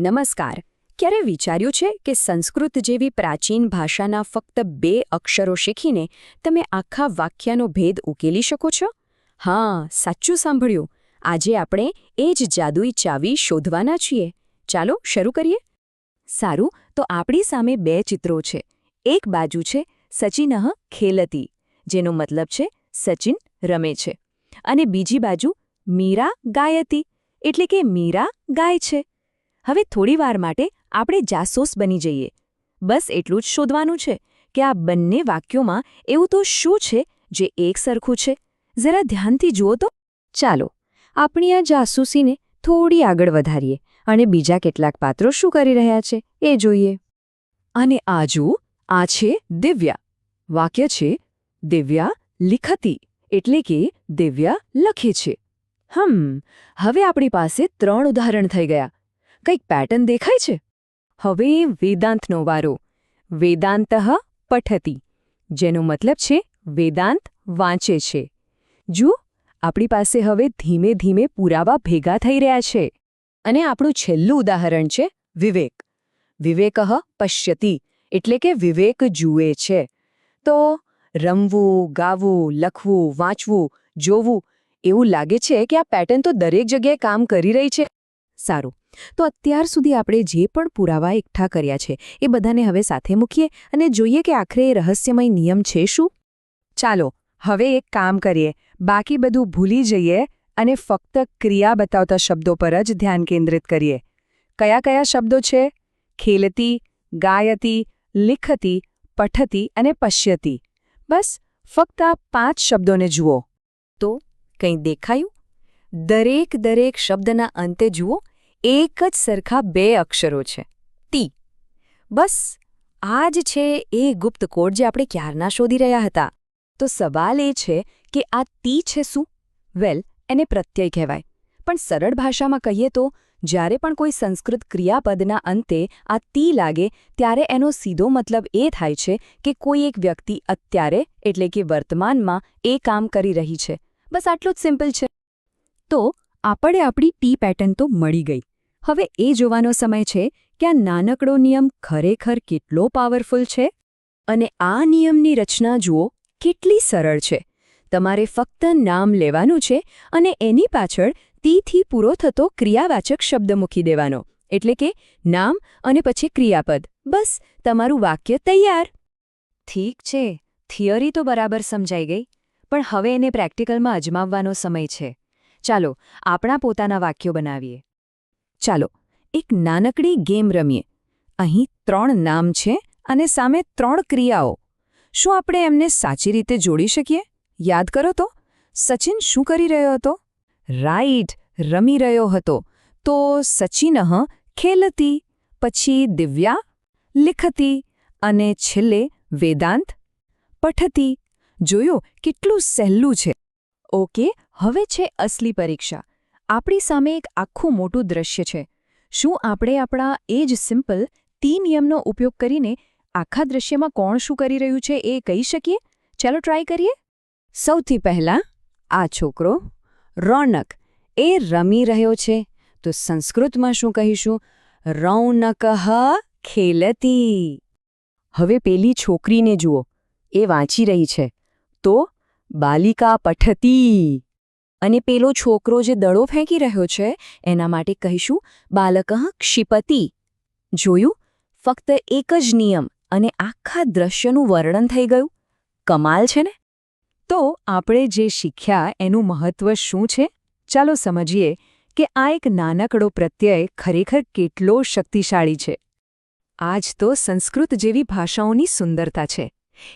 નમસ્કાર. ક્યારે વિચાર્યું છે કે સંસ્કૃત જેવી પ્રાચીન ભાષાના ફક્ત બે અક્ષરો શીખીને તમે આખા વાક્યનો ભેદ ઉકેલી શકો છો? હા, સાચું સાંભળ્યું. આજે આપણે એ જ જાદુઈ ચાવી શોધવાના છીએ. ચાલો શરૂ કરીએ. સારું, તો આપણી સામે બે ચિત્રો છે. એક બાજુ છે સચિનહ ખેલતી, જેનો મતલબ છે, સચિન રમે છે. અને બીજી બાજુ, મીરા ગાયતી, એટલે કે મીરા ગાય છે. હવે થોડીવાર માટે આપણે જાસૂસ બની જઈએ. બસ એટલું જ શોધવાનું છે કે આ બંને વાક્યોમાં એવું તો શું છે જે એક સરખું છે? જરા ધ્યાનથી જુઓ તો. ચાલો, આપણી આ જાસૂસીને થોડી આગળ વધારીએ અને બીજા કેટલાક પાત્રો શું કરી રહ્યા છે એ જોઈએ. અને આ જુઓ આ છે દિવ્યા. વાક્ય છે, દિવ્યા લિખતી એટલે કે દિવ્યા લખે છે હમ, હવે આપણી પાસે ત્રણ ઉદાહરણ થઈ ગયા. કંઈક પેટર્ન દેખાય છે? હવે વેદાંતનો વારો. વેદાંત પઠતી, જેનો મતલબ છે વેદાંત વાંચે છે. જુઓ, આપણી પાસે હવે ધીમે ધીમે પુરાવા ભેગા થઈ રહ્યા છે. અને આપણું છેલ્લું ઉદાહરણ છે વિવેક. વિવેક પશ્યતી, એટલે કે વિવેક જુએ છે. તો રમવું, ગાવું, લખવું, વાંચવું, જોવું, એવું લાગે છે કે આ પેટર્ન તો દરેક જગ્યાએ કામ કરી રહી છે. સારું. તો અત્યાર સુધી આપણે જે પણ પુરાવા એકઠા કર્યા છે, એ બધાને હવે સાથે મૂકીએ અને જોઈએ કે આખરે એ રહસ્યમય નિયમ છે શું? ચાલો, હવે એક કામ કરીએ. બાકી બધું ભૂલી જઈએ અને ફક્ત ક્રિયા બતાવતા શબ્દો પર જ ધ્યાન કેન્દ્રિત કરીએ. કયા કયા શબ્દો છે? ખેલતી, ગાયતી, લિખતી, પઠતી અને પશ્યતી. બસ, ફક્ત આ પાંચ શબ્દોને જુઓ. તો, કંઈ દેખાયું? દરેક દરેક શબ્દના અંતે જુઓ એક જ સરખા બે અક્ષરો છે. તી બસ, આ જ છે એ ગુપ્ત કોડ જે આપણે ક્યારના શોધી રહ્યા હતા. તો સવાલ એ છે કે આ તી છે શું? વેલ એને પ્રત્યય કહેવાય. પણ સરળ ભાષામાં કહીએ તો, જ્યારે પણ કોઈ સંસ્કૃત ક્રિયાપદના અંતે આ તી લાગે, ત્યારે એનો સીધો મતલબ એ થાય છે કે કોઈ એક વ્યક્તિ અત્યારે, એટલે કે વર્તમાનમાં, એ કામ કરી રહી છે. બસ આટલું જ સિમ્પલ છે. તો, આપણે આપણી ટી પેટર્ન તો મળી ગઈ. હવે એ જોવાનો સમય છે કે આ નાનકડો નિયમ ખરેખર કેટલો પાવરફુલ છે? અને આ નિયમની રચના, જુઓ, કેટલી સરળ છે. તમારે ફક્ત નામ લેવાનું છે અને એની પાછળ તીથી પૂરો થતો ક્રિયાવાચક શબ્દ મૂકી દેવાનો. એટલે કે નામ અને પછી ક્રિયાપદ. બસ, તમારું વાક્ય તૈયાર. ઠીક છે, થિયરી તો બરાબર સમજાઈ ગઈ, પણ હવે એને પ્રેક્ટિકલમાં અજમાવવાનો સમય છે. ચાલો, આપણા પોતાના વાક્યો બનાવીએ. ચાલો, એક નાનકડી ગેમ રમીએ. અહીં ત્રણ નામ છે અને સામે ત્રણ ક્રિયાઓ. શું આપણે એમને સાચી રીતે જોડી શકીએ? યાદ કરો તો. સચિન શું કરી રહ્યો હતો? રાઈટ, રમી રહ્યો હતો. તો સચિનઃ ખેલતી, પછી દિવ્યા, લિખતી અને છેલ્લે વેદાંત, પઠતી. જોયો, કેટલું સહેલું છે. ઓકે, હવે છે અસલી પરીક્ષા. આપણી સામે એક આખું મોટું દ્રશ્ય છે. શું આપણે આપણા એ જ સિમ્પલ તી નિયમનો ઉપયોગ કરીને આખા દ્રશ્યમાં કોણ શું કરી રહ્યું છે એ કહી શકીએ? ચાલો ટ્રાય કરીએ. સૌથી પહેલાં આ છોકરો રોનક એ રમી રહ્યો છે. તો સંસ્કૃતમાં શું કહીશું? રૌનક ખેલતી. હવે પેલી છોકરીને જુઓ. એ વાંચી રહી છે. તો બાલિકા પઠતી. અને પેલો છોકરો જે દડો ફેંકી રહ્યો છે, એના માટે કહીશું, બાલક ક્ષિપતિ. જોયું? ફક્ત એક જ નિયમ અને આખા દ્રશ્યનું વર્ણન થઈ ગયું. કમાલ છે ને? તો આપણે જે શીખ્યા એનું મહત્વ શું છે? ચાલો સમજીએ કે આ એક નાનકડો પ્રત્યય ખરેખર કેટલો શક્તિશાળી છે. આજ તો સંસ્કૃત જેવી ભાષાઓની સુંદરતા છે.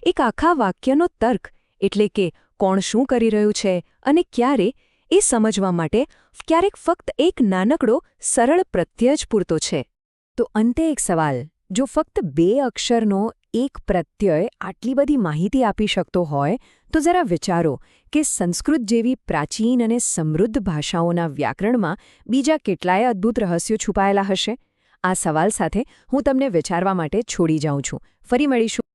એક આખા વાક્યનો તર્ક એટલે કે કોણ શું કરી રહ્યું છે અને ક્યારે, એ સમજવા માટે ક્યારેક ફક્ત એક નાનકડો, સરળ પ્રત્યય જ પૂરતો છે. તો અંતે એક સવાલ, જો ફક્ત બે અક્ષરનો એક પ્રત્યય આટલી બધી માહિતી આપી શકતો હોય, તો જરા વિચારો કે સંસ્કૃત જેવી પ્રાચીન અને સમૃદ્ધ ભાષાઓના વ્યાકરણમાં બીજા કેટલાય અદ્ભુત રહસ્યો છુપાયેલા હશે? આ સવાલ સાથે હું તમને વિચારવા માટે છોડી જાઉં છું. ફરી મળીશું.